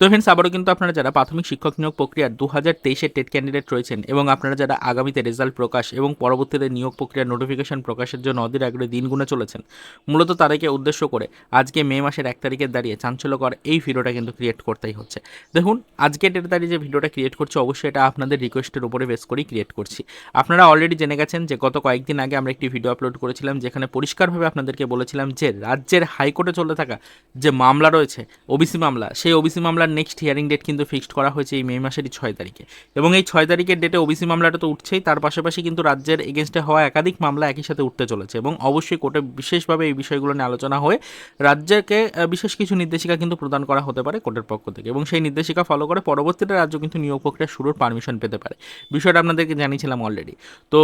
তো ফ্রেন্ডস আবারও কিন্তু আপনারা যারা প্রাথমিক শিক্ষক নিয়োগ প্রক্রিয়ার দু হাজার তেইশের টেট ক্যান্ডিডেট রয়েছেন এবং আপনারা যারা আগামীতে রেজাল্ট প্রকাশ এবং পরবর্তীতে নিয়োগ প্রক্রিয়ার নোটিফিকেশন প্রকাশের জন্য অধীর আগ্রহে দিন গুনে চলেছেন, মূলত তাদেরকে উদ্দেশ্য করে আজকে মে মাসের এক তারিখে দাঁড়িয়ে চাঞ্চল্যকর এই ভিডিওটা কিন্তু ক্রিয়েট করতেই হচ্ছে। দেখুন আজকে ডেটে দাঁড়িয়ে যে ভিডিওটা ক্রিয়েট করছি, অবশ্যই এটা আপনাদের রিকোয়েস্টের উপরে বেস করেই ক্রিয়েট করছি। আপনারা অলরেডি জেনে গেছেন যে গত কয়েকদিন আগে আমরা একটি ভিডিও আপলোড করেছিলাম, যেখানে পরিষ্কারভাবে আপনাদেরকে বলেছিলাম যে রাজ্যের হাইকোর্টে চলতে থাকা যে মামলা রয়েছে ওবিসি মামলা, সেই ওবিসি মামলার নেক্সট হিয়ারিং ডেট কিন্তু ফিক্সড করা হয়েছে এই মে মাসেরই ছয় তারিখে। এবং এই ছয় তারিখের ডেটে ওবিসি মামলাটা তো উঠছেই, তার পাশাপাশি কিন্তু রাজ্যের এগেনস্টে হওয়া একাধিক মামলা একই সাথে উঠতে চলেছে এবং অবশ্যই কোর্টে বিশেষভাবে এই বিষয়গুলো নিয়ে আলোচনা হয়ে রাজ্যকে বিশেষ কিছু নির্দেশিকা কিন্তু প্রদান করা হতে পারে কোর্টের পক্ষ থেকে এবং সেই নির্দেশিকা ফলো করে পরবর্তীতে রাজ্য কিন্তু নিয়োগ প্রক্রিয়া শুরুর পারমিশন পেতে পারে। বিষয়টা আপনাদেরকে জানিয়েছিলাম অলরেডি তো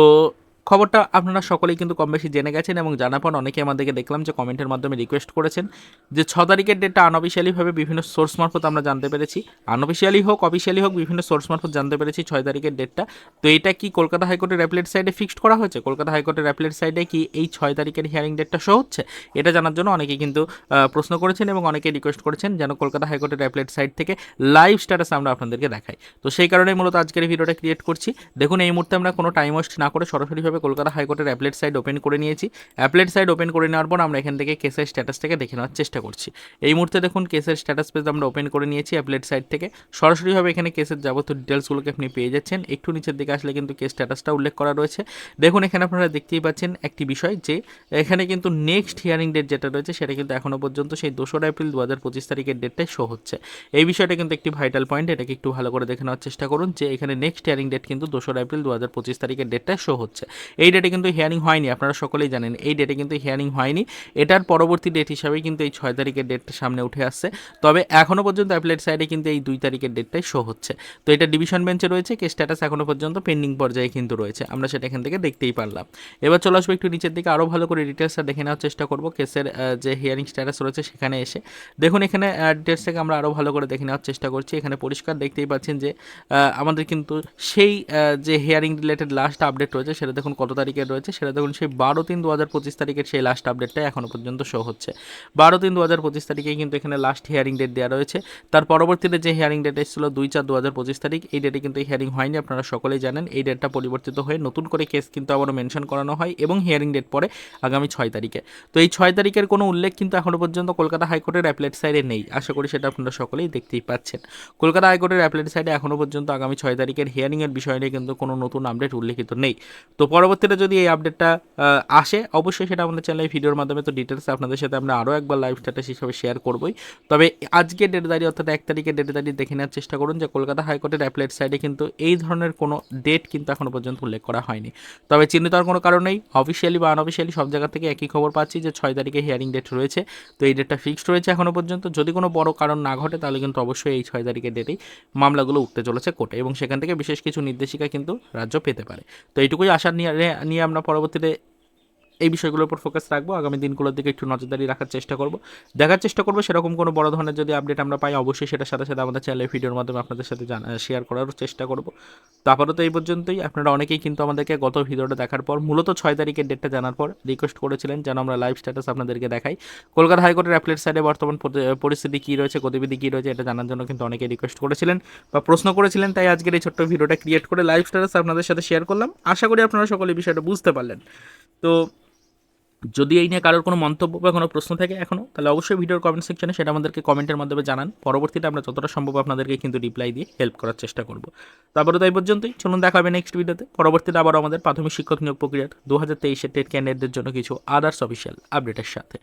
খবরটা আপনারা সকলেই কিন্তু কম বেশি জেনে গেছেন এবং জানার পর অনেকে আমাদেরকে দেখলাম যে কমেন্টের মাধ্যমে রিকোয়েস্ট করেছেন যে ছ তারিখের ডেটটা আনঅফিসিয়ালিভাবে বিভিন্ন সোর্স মারফত আমরা জানতে পেরেছি। আনঅফিসিয়ালি হোক অফিসিয়ালি হোক, বিভিন্ন সোর্স মারফত জানতে পেরেছি ছয় তারিখের ডেটটা তো এটা কি কলকাতা হাইকোর্টের অ্যাপলেট সাইডে ফিক্সড করা হয়েছে? কলকাতা হাইকোর্টের অ্যাপলেট সাইডে কি এই ছয় তারিখের হিয়ারিং ডেটটা শো হচ্ছে? এটা জানার জন্য অনেকে কিন্তু প্রশ্ন করেছেন এবং অনেকে রিকোয়েস্ট করেছেন যেন কলকাতা হাইকোর্টের অ্যাপলেট সাইট থেকে লাইভ স্ট্যাটাস আমরা আপনাদেরকে দেখাই। তো সেই কারণেই মূলত আজকের ভিডিওটা ক্রিয়েট করছি। দেখুন, এই মুহূর্তে আমরা কোনো টাইম ওয়েস্ট না করে সরাসরিভাবে কলকাতা হাইকোর্টের অ্যাপলেট সাইট ওপেন করে নিয়েছি। অ্যাপলেট সাইট ওপেন করে নেওয়ার পর আমরা এখান থেকে কেসের স্ট্যাটাসটাকে দেখে নেওয়ার চেষ্টা করছি। এই মুহূর্তে দেখুন কেসের স্ট্যাটাস পেজ আমরা ওপেন করে নিয়েছি অ্যাপলেট সাইট থেকে। সরাসরিভাবে এখানে কেসের যাবতীয় ডিটেলসগুলোকে আপনি পেয়ে যাচ্ছেন। একটু নিচের দিকে আসলে কিন্তু কেস স্ট্যাটাসটা উল্লেখ করা রয়েছে। দেখুন, এখানে আপনারা দেখতেই পাচ্ছেন একটি বিষয় যে এখানে কিন্তু নেক্সট হিয়ারিং ডেট যেটা রয়েছে সেটা কিন্তু এখনও পর্যন্ত সেই দোসরা এপ্রিল দু হাজার পঁচিশ তারিখের ডেটটাই শো হচ্ছে। এই বিষয়টা কিন্তু একটি ভাইটাল পয়েন্ট এটাকে একটু ভালো করে দেখে নেওয়ার চেষ্টা করুন যে এখানে নেক্সট হিয়ারিং ডেট কিন্তু দোসরা এপ্রিল দু হাজার পঁচিশ তারিখের ডেটটা শো হচ্ছে। এই ডেটে কিন্তু হিয়ারিং হয়নি, আপনারা সকলেই জানেন, এই ডেটে কিন্তু হিয়ারিং হয়নি। এটার পরবর্তী ডেট হিসাবেই কিন্তু এই ছয় তারিখের ডেটটা সামনে উঠে আসছে। তবে এখনও পর্যন্ত অ্যাপলেট সাইডে কিন্তু এই দুই তারিখের ডেটটাই শো হচ্ছে। তো এটা ডিভিশন বেঞ্চে রয়েছে কে স্ট্যাটাস এখনও পর্যন্ত পেন্ডিং পর্যায়ে কিন্তু রয়েছে। আমরা সেটা এখান থেকে দেখতেই পারলাম। এবার চলে আসব একটু নিচের দিকে আরও ভালো করে ডিটেলসটা দেখে নেওয়ার চেষ্টা করব। কেসের যে হিয়ারিং স্ট্যাটাস রয়েছে সেখানে এসে। দেখুন, এখানে ডিটেলস থেকে আমরা আরও ভালো করে দেখে নেওয়ার চেষ্টা করছি। এখানে পরিষ্কার দেখতেই পাচ্ছেন যে আমাদের কিন্তু সেই যে হিয়ারিং রিলেটেড লাস্ট আপডেট রয়েছে, সেটা দেখুন কত তারিখের রয়েছে সেটা দেখুন, সেই বারো তিন দু হাজার পঁচিশ তারিখের সেই লাস্ট আপডেটটাই এখনও পর্যন্ত শো হচ্ছে। বারো তিন দু হাজার পঁচিশ তারিখেই কিন্তু এখানে লাস্ট হিয়ারিং ডেট দেওয়া রয়েছে। তার পরবর্তীতে যে হিয়ারিং ডেট এসেছিল দুই চার দু হাজার পঁচিশ তারিখ, এই ডেটে কিন্তু হিয়ারিং হয়নি, আপনারা সকলেই জানেন। এই ডেটটা পরিবর্তিত হয়ে নতুন করে কেস কিন্তু আবারও মেনশন করানো হয় এবং হিয়ারিং ডেট পরে আগামী ছয় তারিখে। তো এই ছয় তারিখের কোনো উল্লেখ কিন্তু এখনও পর্যন্ত কলকাতা হাইকোর্টের অ্যাপলেট সাইডে নেই। আশা করি সেটা আপনারা সকলেই দেখতেই পাচ্ছেন। কলকাতা হাইকোর্টের অ্যাপলেট সাইডে এখনও পর্যন্ত আগামী ছয় তারিখের হিয়ারিংয়ের বিষয় নিয়ে কিন্তু কোনো নতুন আপডেট উল্লেখিত নেই। তো পরবর্তীতে যদি এই আপডেটটা আসে, অবশ্যই সেটা আমাদের চ্যানেলে ভিডিওর মাধ্যমে তো ডিটেলস আপনাদের সাথে আমরা আরও একবার লাইভ স্ট্যাটাস হিসাবে শেয়ার করবই। তবে আজকে ডেট দাঁড়িয়ে অর্থাৎ এক তারিখের ডেটে দাঁড়িয়ে দেখে নেওয়ার চেষ্টা করুন যে কলকাতা হাইকোর্টের অ্যাপলেট সাইডে কিন্তু এই ধরনের কোনো ডেট কিন্তু এখনও পর্যন্ত উল্লেখ করা হয়নি। তবে চিহ্নিত হওয়ার কোনো কারণ নেই। অফিসিয়ালি বা আনঅফিসিয়ালি সব জায়গা থেকে একই খবর পাচ্ছি যে ছয় তারিখে হিয়ারিং ডেট রয়েছে। তো এই ডেটটা ফিক্সড রয়েছে এখনও পর্যন্ত। যদি কোনো বড় কারণ না ঘটে তাহলে কিন্তু অবশ্যই এই ছয় তারিখের ডেটেই মামলাগুলো উঠতে চলেছে কোর্টে এবং সেখান থেকে বিশেষ কিছু নির্দেশিকা কিন্তু রাজ্য পেতে পারে। তো এইটুকুই আশা নিয়ে নিয়ে আমরা পরবর্তীতে এই বিষয়গুলোর উপর ফোকাস রাখব। আগামী দিনগুলোর দিকে একটু নজরদারি রাখার চেষ্টা করব। দেখার চেষ্টা করব, সেরকম কোনো বড় ধরনের যদি আপডেট আমরা পাই, অবশ্যই সেটার সাথে সাথে আমাদের চ্যানেলে ভিডিওর মাধ্যমে আপনাদের সাথে শেয়ার করারও চেষ্টা করব। তো আপাতত এই পর্যন্তই। আপনারা অনেকেই কিন্তু আমাদেরকে গত ভিডিওটা দেখার পর, মূলত ছয় তারিখের ডেটটা জানার পর রিকোয়েস্ট করেছিলেন যেন আমরা লাইভ স্ট্যাটাস আপনাদেরকে দেখাই। কলকাতা হাইকোর্টের অ্যাপলেট সাইডে বর্তমান পরিস্থিতি কী রয়েছে, গতিবিধি কী রয়েছে, এটা জানার জন্য কিন্তু অনেকেই রিকোয়েস্ট করেছিলেন বা প্রশ্ন করেছিলেন। তাই আজকের এই ছোট্ট ভিডিওটা ক্রিয়েট করে লাইভ স্ট্যাটাস আপনাদের সাথে শেয়ার করলাম। আশা করি আপনারা সকলে বিষয়টা বুঝতে পারলেন। তো যদি এই নিয়ে কারোর কোনো মন্তব্য বা কোনো প্রশ্ন থাকে এখনও তাহলে অবশ্যই ভিডিওর কমেন্ট সেকশনে সেটা আমাদেরকে কমেন্টের মাধ্যমে জানান। পরবর্তীতে আমরা যতটা সম্ভব আপনাদেরকে কিন্তু রিপ্লাই দিয়ে হেল্প করার চেষ্টা করব। তারপরে তো এই পর্যন্তই, চলুন দেখা হবে নেক্সট ভিডিওতে পরবর্তীতে আবার আমাদের প্রাথমিক শিক্ষক নিয়োগ প্রক্রিয়ার দু হাজার তেইশের টেট ক্যান্ডিডেটদের জন্য কিছু আদার্স অফিসিয়াল আপডেটের সাথে।